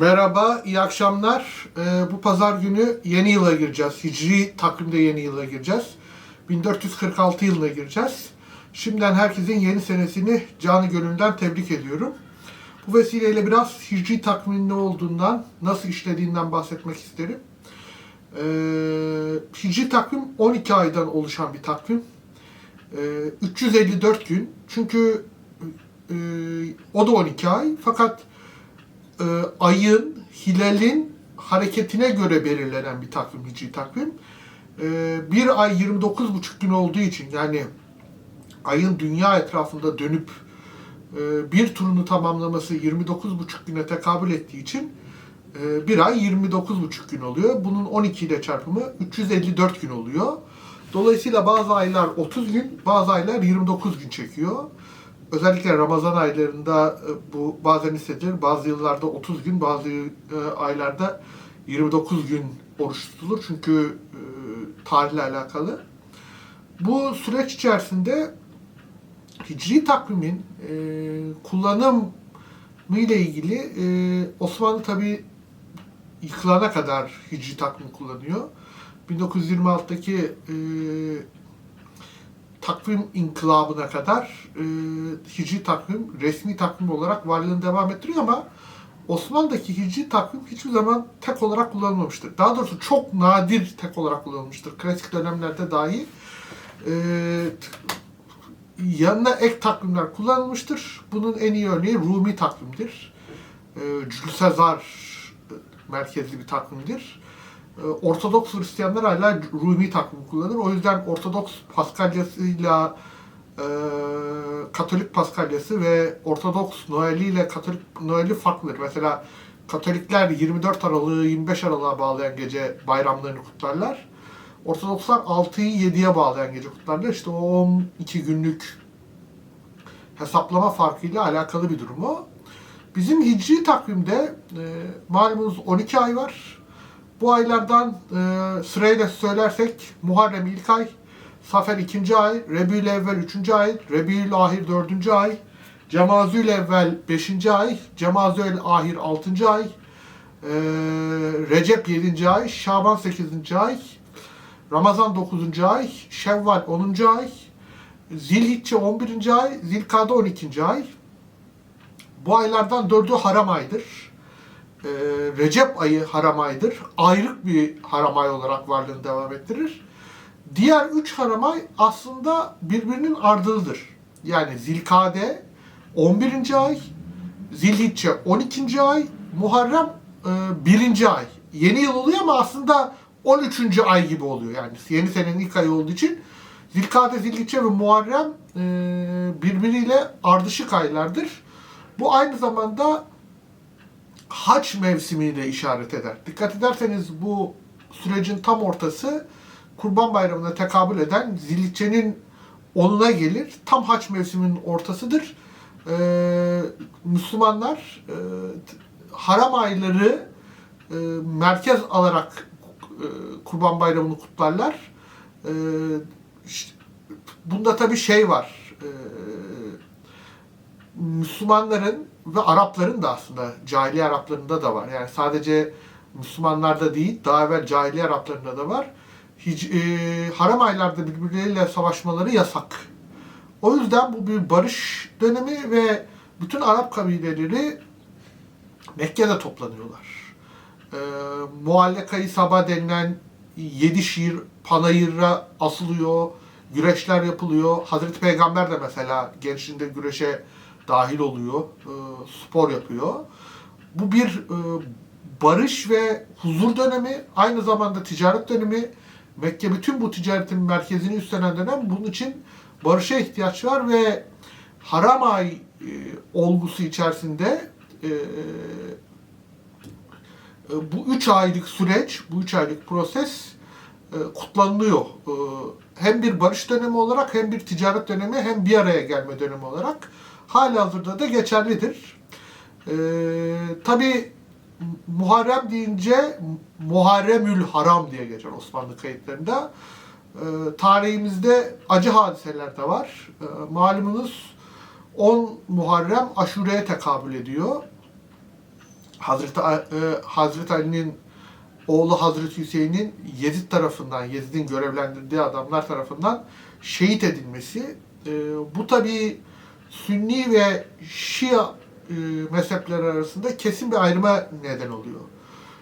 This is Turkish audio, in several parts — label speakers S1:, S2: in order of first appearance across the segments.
S1: Merhaba, iyi akşamlar. Ee, bu pazar günü yeni yıla gireceğiz. Hicri takvimde yeni yıla gireceğiz. 1446 yılına gireceğiz. Şimdiden herkesin yeni senesini canı gönülden tebrik ediyorum. Bu vesileyle biraz hicri takvimin ne olduğundan, nasıl işlediğinden bahsetmek isterim. Ee, hicri takvim 12 aydan oluşan bir takvim. Ee, 354 gün. Çünkü e, o da 12 ay. Fakat e, ayın, hilalin hareketine göre belirlenen bir takvim, hicri takvim. E, bir ay 29,5 gün olduğu için yani ayın dünya etrafında dönüp e, bir turunu tamamlaması 29,5 güne tekabül ettiği için e, bir ay 29,5 gün oluyor. Bunun 12 ile çarpımı 354 gün oluyor. Dolayısıyla bazı aylar 30 gün, bazı aylar 29 gün çekiyor. Özellikle Ramazan aylarında e, bu bazen hissedilir. Bazı yıllarda 30 gün, bazı e, aylarda 29 gün oruç tutulur. Çünkü e, tarihle alakalı. Bu süreç içerisinde hicri takvimin e, kullanımı ile ilgili e, Osmanlı tabi yıkılana kadar hicri takvim kullanıyor. 1926'daki e, takvim inkılabına kadar e, hicri takvim resmi takvim olarak varlığını devam ettiriyor ama Osmanlı'daki hicri takvim hiçbir zaman tek olarak kullanılmamıştır. Daha doğrusu çok nadir tek olarak kullanılmıştır. Klasik dönemlerde dahi e, yanına ek takvimler kullanılmıştır. Bunun en iyi örneği Rumi takvimdir. E, Caesar merkezli bir takvimdir. E, Ortodoks Hristiyanlar hala Rumi takvimi kullanır. O yüzden Ortodoks Paskalyasıyla e, Katolik Paskalyası ve Ortodoks Noeli ile Katolik Noeli farklıdır. Mesela Katolikler 24 Aralık'ı 25 Aralık'a bağlayan gece bayramlarını kutlarlar. Ortodokslar 6'yı 7'ye bağlayan gece kutlarlar. İşte o 12 günlük hesaplama farkıyla alakalı bir durum o. Bizim hicri takvimde e, malumunuz 12 ay var. Bu aylardan e, sırayla söylersek Muharrem ilk ay, Safer ikinci ay, Rebül Evvel üçüncü ay, Rebül Ahir dördüncü ay, Cemazül Evvel beşinci ay, Cemazül Ahir altıncı ay, e, Recep yedinci ay, Şaban sekizinci ay, Ramazan dokuzuncu ay, Şevval onuncu ay, Zilhicce 11. ay, Zilkade 12. ay. Bu aylardan dördü haram aydır. Ee, Recep ayı haram aydır. Ayrık bir haram ay olarak varlığını devam ettirir. Diğer üç haram ay aslında birbirinin ardılıdır. Yani Zilkade 11. ay, Zilhicce 12. ay, Muharrem e, 1. ay. Yeni yıl oluyor ama aslında 13. ay gibi oluyor. Yani yeni senenin ilk ayı olduğu için Zilkade, Zilhicce ve Muharrem e, birbiriyle ardışık aylardır. Bu aynı zamanda haç mevsimiyle işaret eder. Dikkat ederseniz bu sürecin tam ortası Kurban Bayramı'na tekabül eden Zilhicce'nin onuna gelir. Tam haç mevsiminin ortasıdır. Ee, Müslümanlar e, haram ayları e, merkez alarak e, Kurban Bayramı'nı kutlarlar. E, işte, bunda tabii şey var. E, Müslümanların ve Arapların da aslında cahiliye Araplarında da var. Yani sadece Müslümanlarda değil, daha evvel cahiliye Araplarında da var. Hiç, e, haram aylarda birbirleriyle savaşmaları yasak. O yüzden bu bir barış dönemi ve bütün Arap kabileleri Mekke'de toplanıyorlar. E, Muallaka-i Sabah denilen yedi şiir panayırra asılıyor, güreşler yapılıyor. Hazreti Peygamber de mesela gençliğinde güreşe dahil oluyor, e, spor yapıyor. Bu bir e, barış ve huzur dönemi, aynı zamanda ticaret dönemi. Mekke bütün bu ticaretin merkezini üstlenen dönem. Bunun için barışa ihtiyaç var ve haram ay e, olgusu içerisinde bu üç aylık süreç, bu üç aylık proses kutlanılıyor. Hem bir barış dönemi olarak hem bir ticaret dönemi hem bir araya gelme dönemi olarak halihazırda da geçerlidir. E, Tabi Muharrem deyince Muharremül Haram diye geçer Osmanlı kayıtlarında. E, tarihimizde acı hadiseler de var. E, malumunuz 10 Muharrem Aşure'ye tekabül ediyor. Hazreti, e, Hazreti Ali'nin oğlu Hazreti Hüseyin'in Yezid tarafından, Yezid'in görevlendirdiği adamlar tarafından şehit edilmesi. E, bu tabi Sünni ve Şia e, mezhepleri arasında kesin bir ayrıma neden oluyor.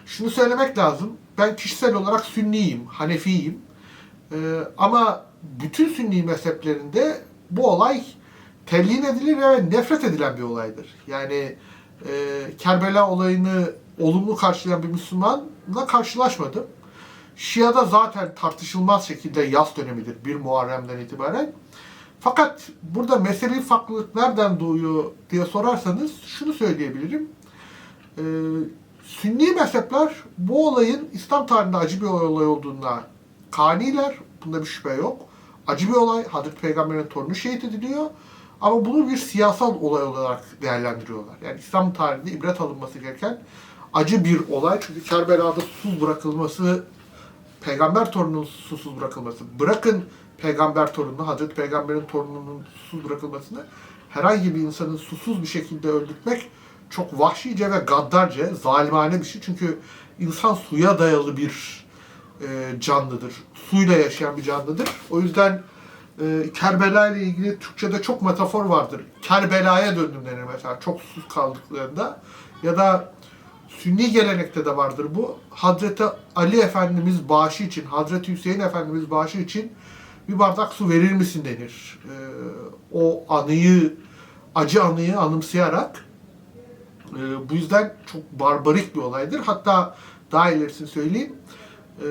S1: Şunu söylemek lazım. Ben kişisel olarak Sünniyim, Hanefiyim. E, ama bütün Sünni mezheplerinde bu olay telin edilir ve nefret edilen bir olaydır. Yani e, Kerbela olayını olumlu karşılayan bir Müslümanla karşılaşmadım. Şia'da zaten tartışılmaz şekilde yaz dönemidir bir Muharrem'den itibaren. Fakat burada meseleyi farklılık nereden doğuyor diye sorarsanız şunu söyleyebilirim. Ee, Sünni mezhepler bu olayın İslam tarihinde acı bir olay olduğuna kaniler. Bunda bir şüphe yok. Acı bir olay. Hazreti Peygamber'in torunu şehit ediliyor. Ama bunu bir siyasal olay olarak değerlendiriyorlar. Yani İslam tarihinde ibret alınması gereken acı bir olay. Çünkü Kerbela'da susuz bırakılması, peygamber torununun susuz bırakılması, bırakın peygamber torununu, Hazreti Peygamber'in torununun susuz bırakılmasını herhangi bir insanın susuz bir şekilde öldürtmek çok vahşice ve gaddarca, zalimane bir şey. Çünkü insan suya dayalı bir e, canlıdır. Suyla yaşayan bir canlıdır. O yüzden e, Kerbela ile ilgili Türkçe'de çok metafor vardır. Kerbela'ya döndüm denir mesela çok susuz kaldıklarında. Ya da Sünni gelenekte de vardır bu. Hazreti Ali Efendimiz bağışı için, Hazreti Hüseyin Efendimiz bağışı için bir bardak su verir misin denir. E, o anıyı, acı anıyı anımsayarak e, bu yüzden çok barbarik bir olaydır. Hatta daha ilerisini söyleyeyim. E,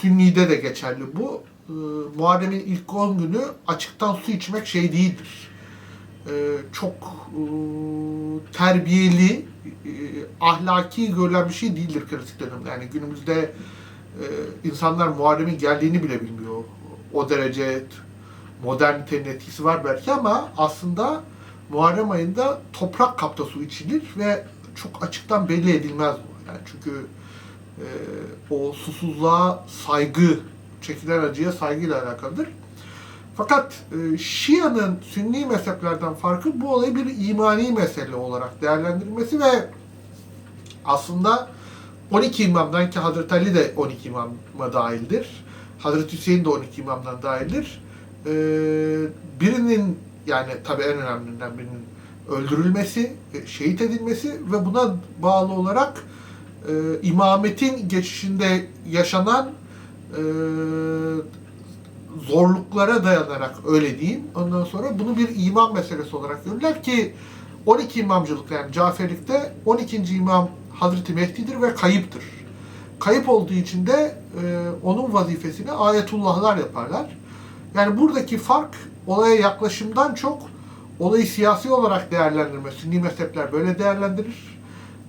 S1: Sünni'de de geçerli bu. E, Muharrem'in ilk 10 günü açıktan su içmek şey değildir. E, çok e, terbiyeli, e, ahlaki görülen bir şey değildir klasik dönemde. Yani günümüzde e, insanlar Muharrem'in geldiğini bile bilmiyor. O derece modernitenin etkisi var belki ama aslında Muharrem ayında toprak kapta su içilir ve çok açıktan belli edilmez bu. Yani çünkü e, o susuzluğa saygı, çekilen acıya saygıyla alakalıdır. Fakat e, Şia'nın Sünni mezheplerden farkı bu olayı bir imani mesele olarak değerlendirilmesi ve aslında 12 imamdan ki Hazreti Ali de 12 imama dahildir. Hazreti Hüseyin de 12 imamdan dahildir. E, birinin yani tabii en önemlilerinden birinin öldürülmesi, şehit edilmesi ve buna bağlı olarak e, imametin geçişinde yaşanan e, zorluklara dayanarak öyle diyeyim. Ondan sonra bunu bir iman meselesi olarak görürler ki 12 imamcılıkta yani Caferlikte 12. imam Hazreti Mehdi'dir ve kayıptır. Kayıp olduğu için de e, onun vazifesini ayetullahlar yaparlar. Yani buradaki fark olaya yaklaşımdan çok olayı siyasi olarak değerlendirme. Sünni mezhepler böyle değerlendirir.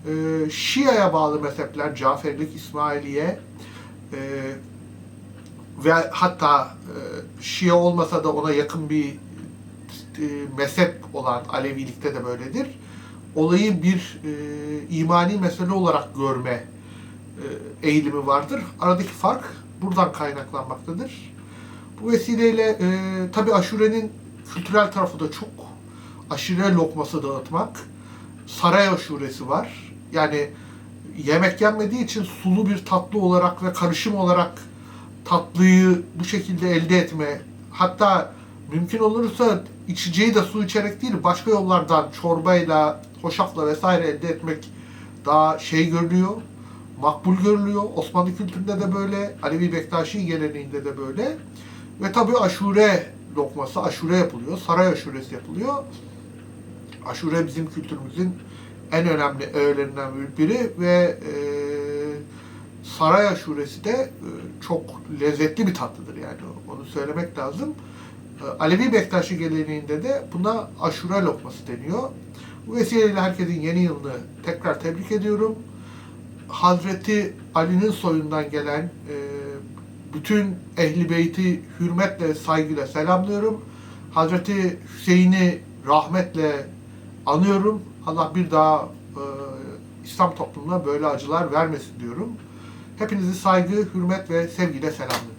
S1: Ee, Şia'ya bağlı mezhepler, Caferlik, İsmailiye e, ve hatta e, Şia olmasa da ona yakın bir e, mezhep olan Alevilikte de böyledir. Olayı bir e, imani mesele olarak görme e, eğilimi vardır. Aradaki fark buradan kaynaklanmaktadır. Bu vesileyle e, tabi aşurenin kültürel tarafı da çok. Aşure lokması dağıtmak. Saray aşuresi var. Yani yemek yenmediği için sulu bir tatlı olarak ve karışım olarak tatlıyı bu şekilde elde etme. Hatta mümkün olursa içeceği de su içerek değil başka yollardan çorbayla, hoşafla vesaire elde etmek daha şey görülüyor. Makbul görülüyor. Osmanlı kültüründe de böyle, Alevi Bektaşi geleneğinde de böyle. Ve tabii aşure lokması, aşure yapılıyor. Saray aşuresi yapılıyor. Aşure bizim kültürümüzün en önemli öğelerinden biri ve e, saray aşuresi de e, çok lezzetli bir tatlıdır yani onu söylemek lazım. E, Alevi Bektaşi geleneğinde de buna aşure lokması deniyor. Bu vesileyle herkesin yeni yılını tekrar tebrik ediyorum. Hazreti Ali'nin soyundan gelen e, bütün ehli beyti hürmetle, saygıyla selamlıyorum. Hazreti Hüseyin'i rahmetle anıyorum. Allah bir daha e, İslam toplumuna böyle acılar vermesin diyorum. Hepinizi saygı, hürmet ve sevgiyle selamlıyorum.